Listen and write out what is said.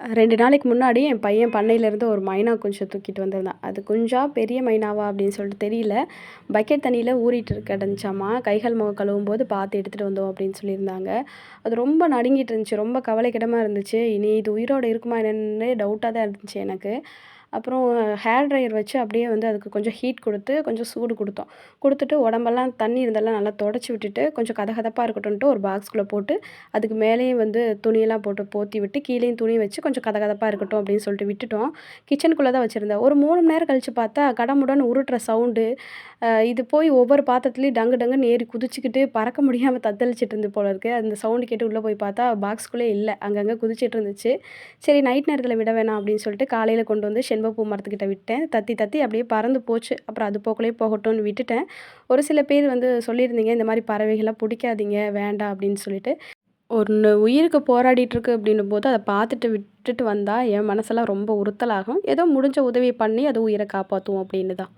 ரெண்டு நாளைக்கு முன்னாடி என் பையன் பண்ணையிலேருந்து ஒரு மைனா குஞ்சை தூக்கிட்டு வந்திருந்தான். அது குஞ்சா பெரிய மைனாவா அப்படின்னு சொல்லிட்டு தெரியல. பக்கெட் தண்ணியில் ஊறிட்டு கிடந்துச்சாமா? கைகள் முகம் கழுவும் போது பார்த்து எடுத்துகிட்டு வந்தோம் அப்படின்னு சொல்லியிருந்தாங்க. அது ரொம்ப நடுங்கிட்டு இருந்துச்சு. ரொம்ப கவலைக்கிடமாக இருந்துச்சு. இனி இது உயிரோடு இருக்குமா என்னன்னு டவுட்டாக தான் இருந்துச்சு எனக்கு. அப்புறம் ஹேர் ட்ரையர் வச்சு அப்படியே வந்து அதுக்கு கொஞ்சம் ஹீட் கொடுத்து கொஞ்சம் சூடு கொடுத்தோம். கொடுத்துட்டு உடம்பெல்லாம் தண்ணி இருந்தெல்லாம் நல்லா தொடச்சி விட்டுட்டு கொஞ்சம் கதகதப்பாக இருக்கட்டும்ட்டு ஒரு பாக்ஸ்குள்ளே போட்டு அதுக்கு மேலேயும் வந்து துணியெல்லாம் போட்டு போத்தி விட்டு கீழேயும் துணி வச்சு கொஞ்சம் கதகதப்பாக இருக்கட்டும் அப்படின்னு சொல்லிட்டு விட்டுட்டோம். கிச்சனுக்குள்ளே தான் வச்சுருந்தேன். ஒரு மூணு மணி நேரம் கழித்து பார்த்தா கடமுடன் உருட்டுற சவுண்டு இது போய் ஒவ்வொரு பாத்திரத்துலேயும் டங்கு டங்குன்னு ஏறி குதிச்சுக்கிட்டு பறக்க முடியாமல் தத்தளிச்சிட்டு இருந்து போல இருக்குது அந்த சவுண்டு கேட்டு உள்ளே போய் பார்த்தா பாக்ஸ்குள்ளே இல்லை. அங்கங்கே குதிச்சிட்டு இருந்துச்சு. சரி நைட் நேரத்தில் விட வேணாம் அப்படின்னு சொல்லிட்டு காலையில் கொண்டு வந்து செண்பகப்பூ மரத்துக்கிட்ட விட்டேன். தத்தி தத்தி அப்படியே பறந்து போச்சு. அப்புறம் அது போக்குள்ளே போகட்டும்னு விட்டுட்டேன். ஒரு சில பேர் வந்து சொல்லியிருந்தீங்க இந்த மாதிரி பறவைகள்லாம் பிடிக்காதீங்க வேண்டாம் அப்படின்னு சொல்லிட்டு. ஒன்று உயிருக்கு போராடிட்டுருக்கு அப்படின்னும் போது அதை பார்த்துட்டு விட்டுட்டு வந்தால் என் மனசெல்லாம் ரொம்ப உறுத்தலாகும். ஏதோ முடிஞ்ச உதவி பண்ணி அது உயிரை காப்பாற்றுவோம் அப்படின்னு தான்.